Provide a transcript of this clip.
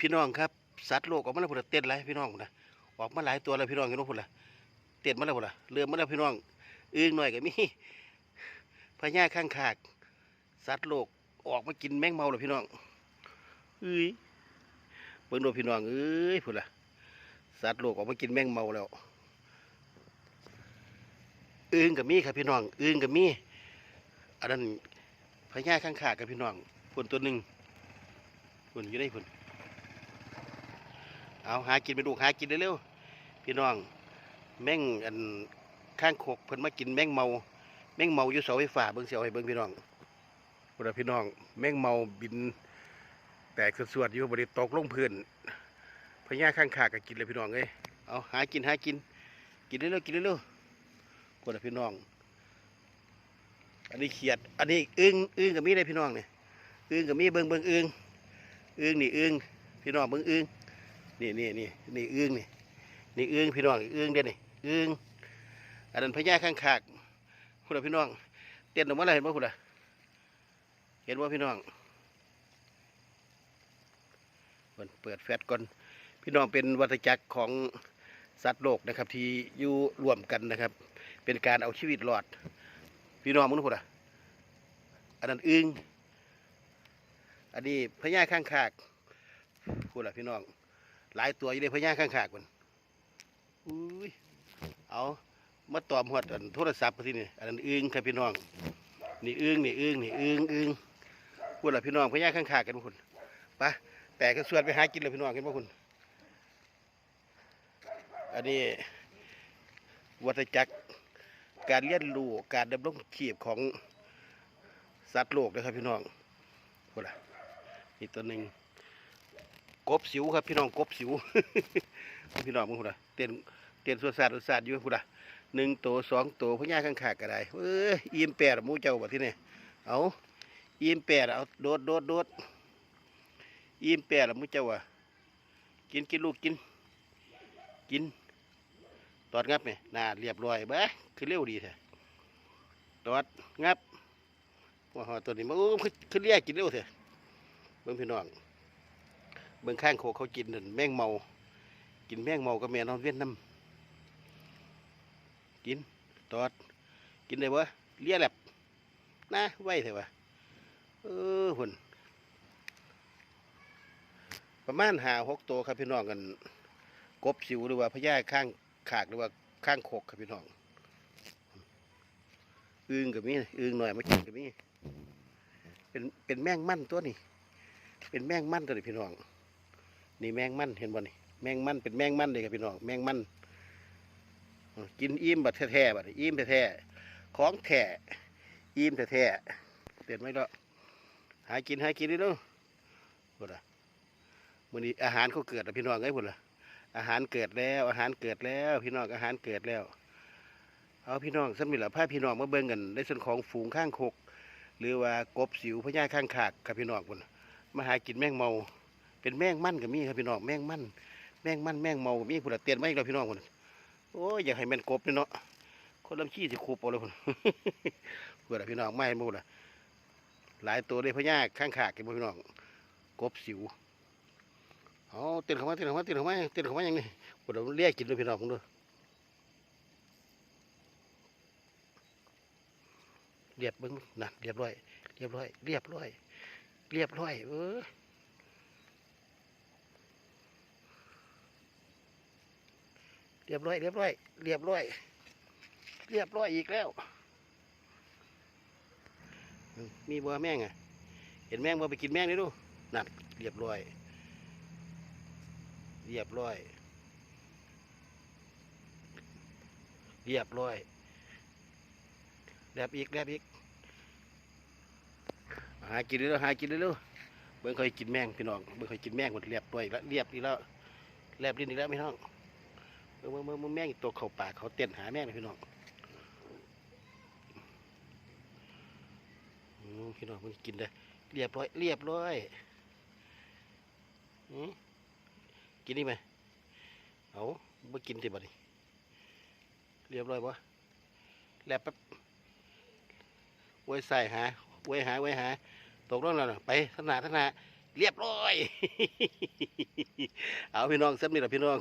พี่น้องครับสัตว์โลกออกมาแล้วพุ่นละเต้นไรพี่น้องพุ่นละออกมาหลายตัวแล้วพี่น้องเห็นบ่พุ่นละเต้นมาแล้วพุ่นละเริ่มมาแล้วพี่น้องอึ้งหน่อยก็มีพญาข้างขาก สัตว์โลกออกมากินแมงเมาแล้วพี่น้องเอ้ยเบิ่งดูพี่น้องเอ้ยพุ่นละสัตว์โลกออกมากินแมงเมาแล้วอึ้งกับมีครับพี่น้องอึ้งกับมีอันนั้นพญาข้างขากกับพี่น้องพุ่นตัวหนึ่งพุ่นอยู่ได้พุ่น เอาหากินไปดูหากินเร็วๆพี่น้อง แม่งอันข้างโคกเพิ่นมากินแม่งเมา แม่งเมาอยู่เสาไฟฟ้าเบิ่งเสียวให้เบิ่งพี่น้องพุ่นน่ะพี่น้อง แม่งเมาบิน แตกสวดๆอยู่บ่ได้ตกลงพื้นพญาข้างขากก็กินเลยพี่น้องเอ้ยเอาหากินหากิน กินเร็วๆกินเร็วๆพุ่นน่ะพี่น้อง อันนี้เขียด อันนี้อึ้งอึ้งกับมีได้พี่น้องเนี่ยอึ้งกับมีเบิ่งเบิ่งอึ้งอึ้งนี่อึ้งพี่น้องเบิ่งอึ้ง นี่นี่นี่นี่อึ้งนี่นี่อึ้งพี่น้องอึ้งเด้อนี่อึ้งอันนั้นพญาข้างขากคุณพี่น้อง เต้นออกมาแล้วเห็นป่ะคุณเห็นป่ะพี่น้องเปิดเปิดแฟลชก่อนพี่น้องเป็นวัฏจักรของสัตว์โลกนะครับ ที่อยู่รวมกันนะครับ เป็นการเอาชีวิตรอด พี่น้องมึงคุณอันนั้นอึ้งอันนี้พญาข้างขากคุณพี่น้อง หลายตัวอยู่ในพญาข้างขากมันอุ้ยเอามาตอมหอดอันโทรศัพท์ไปที่นี่อันอึ้งครับพี่น้องนี่อึ้งนี่อึ้งนี่อึ้งอึ้งพูดละพี่น้องพญาข้างขากกันพวกคุณไปะแต่ก็สวดไปหากินเลยพี่น้องเห็นพวกคุณอันนี้วัฏจักรการเลี้ยนรู้การดำรงชีพของสัตว์โลกนะครับพี่น้องพูดละนี่ตัวหนึ่ง กบสิวครับ พี่น้องกบสิว พี่น้องมึงพูดอะเต้นเต้นสวนสัตว์สวนสัตว์อยู่พูดอะหนึ่งตัวสองตัวพญาข้างขากก็ได้เอ้ยอีมแปดมูเจ้าบัดที่นี่เอาอีมแปดเอาโดดโดดโดดอีมแปดมูเจ้าอะกินกินลูกกิน กิน ตอดงับไหมน่าเรียบร้อยบ้าคือเร็วดีแท้ตอดงับว่าตัวนี้มันโอ้คือเรียกกินเร็วแท้เบิ่งพี่น้อง เบิ่งข้างโคกเขากินนั่นแมงเมา กินแมงเมากับแม่นอนเวียนน้ำกินตอด กินได้บ่เลี้ยแหลบนะไว้เถอะวะเออหุ่นประมาณหาหกตัวครับพี่น้องกันกบสิวหรือว่าพญาข้างขากหรือว่าข้างโคกครับพี่น้องอึงกับมีอึงหน่อยมากินกับมีเป็นเป็นแมงมันตัวนี้เป็นแมงมันตัวนี้พี่น้อง นี่แมงมันเห็นบ่นี่แมงมันเป็นแมงมันเลยครับพี่น้องแมงมันกินอิ่มบัดแท้ๆบัดอิ่มแท้ๆของแท้อิ่มแท้ๆเปลี่ยนไม่ละหากินหากินนี่เนาะพุ่นละมื้อนี้อาหารเขาเกิดแล้วพี่น้องเอ้พุ่นละอาหารเกิดแล้ว อาหารเกิดแล้ว พี่น้องอาหารเกิดแล้ว เอาพี่น้องสำนึกละพาพี่น้องมาเบิ่งกันในส่วนของฝูงข้างคก หรือว่ากบสิวพญาข้างขากครับพี่น้องพุ่นมาหากินแมงเมา เป็นแมงมันก็มีครับพี่น้องแมงมันแมงมันแมงเมาก็มีผู้ละเตียนไม่เราพี่น้องคนโอ้ยอยากให้แม่นกบเนาะคนลำขี้สิคูปเอาเลยคนผู้ละพี่น้องไม่หมูละหลายตัวเลยพญาข้างขากันพี่น้องกบสิวเอาเต้นเข้ามาเต้นเข้ามาเต้นเข้ามาเต้นเข้ามาอย่างนี้ผู้ละเรียกกินเลยพี่น้องผมดูเรียบเบิ้งนั่นเรียบร้อย เรียบร้อย เรียบร้อย เรียบร้อย เออ เรียบร้อยเรียบร้อยเรียบร้อย เรียบร้อยอีกแล้ว มีบัวแม่งอะ เห็นแม่งบัวไปกินแม่งนี่ดูนั่นเรียบร้อย เรียบร้อย เรียบร้อยแลบอีกแลบอีกหากินเร็วหากินเร็วเบิ่งเคยกินแมงพี่น้องเบิ่งเคยกินแมงหมดเรียบร้อยแล้วเรียบอีกแล้วแลบลิ้นอีกแล้วพี่น้อง เมื่อเมื่อเมื่อแม่งตัวเขาป่าเขาเต้นหาแม่งเลยพี่น้องพี่น้องมันกินได้เรียบร้อยเรียบร้อยกินนี่ไหมเอาไม่กินสิบัดนี้เรียบร้อยปะแล้วแป๊บไว้ใส่หาไว้หาไว้หา ตกลงแล้วนะไปทานาทานาเรียบร้อย เอาพี่น้องซ้ำนี่แหละพี่น้อง